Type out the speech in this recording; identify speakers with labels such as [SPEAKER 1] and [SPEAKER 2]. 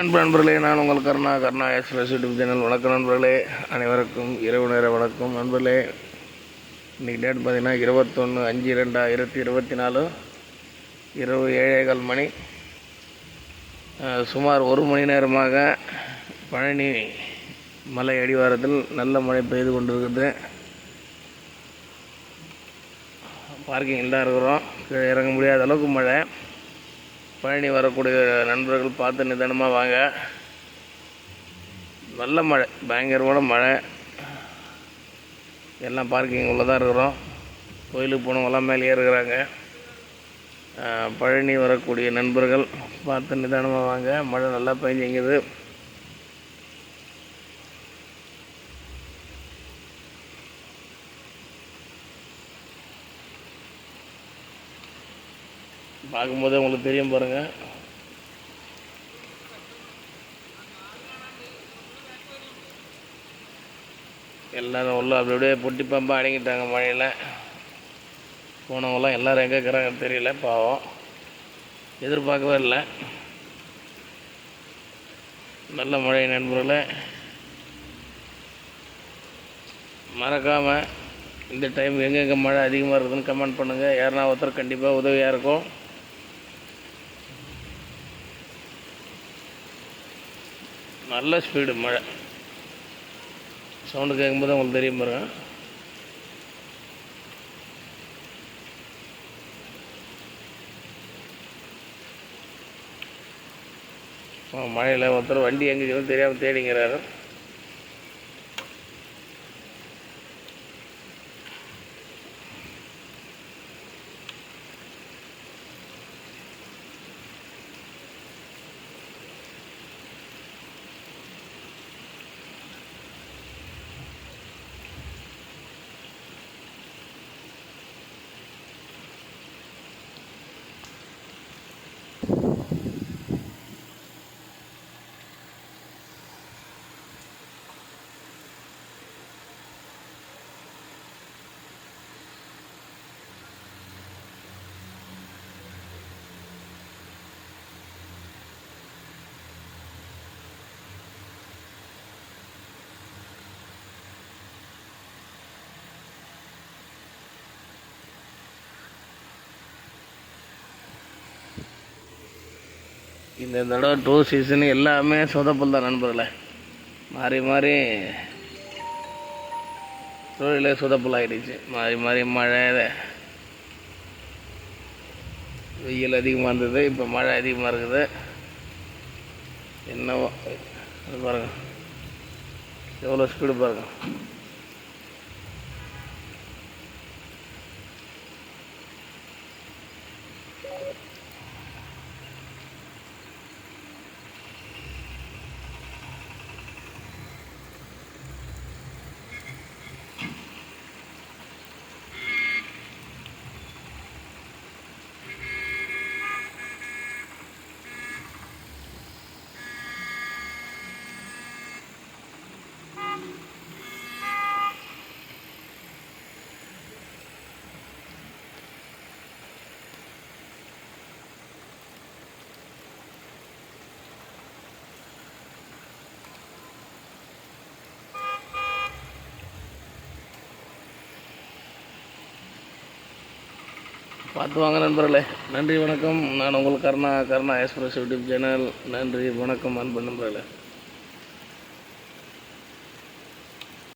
[SPEAKER 1] அன்பு நண்பர்களே நான் உங்கள் Karuna Karuna Express YouTube channel. வணக்கம் நண்பர்களே அனைவருக்கும் இரவு நேர வணக்கம். நண்பர்களே இன்றைக்கி டேட் பார்த்தீங்கன்னா இருபத்தொன்று அஞ்சு ரெண்டாயிரத்தி இருபத்தி நாலு இரவு ஏழேகால் மணி. சுமார் ஒரு மணி நேரமாக பழனி மலை அடிவாரத்தில் நல்ல மழை பெய்து கொண்டிருக்குது. பார்க்கிங் தான் இருக்கிறோம். இறங்க முடியாத அளவுக்கு மழை. பழனி வரக்கூடிய நண்பர்கள் பார்த்து நிதானமாக வாங்க. நல்ல மழை பயங்கரமான மழை. எல்லாம் பார்க்கிங் உள்ளே தான் இருக்கிறோம். கோயிலுக்கு போனவங்களாம் மேலேயே இருக்கிறாங்க. பழனி வரக்கூடிய நண்பர்கள் பார்த்து நிதானமாக வாங்க. மழை நல்லா பெஞ்சிங்குது பார்க்கும்போதே உங்களுக்கு தெரியும் பாருங்கள் எல்லாரும் உள்ள அப்படி அப்படியே பொட்டி பம்பாக அடங்கிட்டாங்க மழையில். போனவங்களாம் எல்லோரும் எங்கே இருக்கிறாங்கன்னு தெரியல பாவம். எதிர்பார்க்கவே இல்லை. நல்ல மழை நண்பர்களே. மறக்காமல் இந்த டைம் எங்கெங்கே மழை அதிகமாக இருக்குதுன்னு கமெண்ட் பண்ணுங்கள் யாருன்னா ஒருத்தர் கண்டிப்பாக உதவியாக இருக்கும். நல்ல ஸ்பீடு மழை. சவுண்டு கேட்கும்போது உங்களுக்கு தெரியும் பாருங்க. மழையில் ஒருத்தர் வண்டி எங்கே தெரியாமல் தேடிங்கிறாரு. இந்த தடவை டூ சீசன் எல்லாமே சொதப்பல் தான் நண்பர்களே. மாறி மாறி தொழிலே சொதப்பல் ஆகிடுச்சு மாறி மாறி மழை வெயில் அதிகமாக இருந்தது இப்போ மழை அதிகமாக இருக்குது. என்னவோ பாருங்க. எவ்வளோ ஸ்பீடு பாருங்க. பார்த்து வாங்க நண்பர்களே. நன்றி வணக்கம். நான் உங்கள் Karuna Karuna Express YouTube channel நன்றி வணக்கம் அன்பு நண்பர்களே.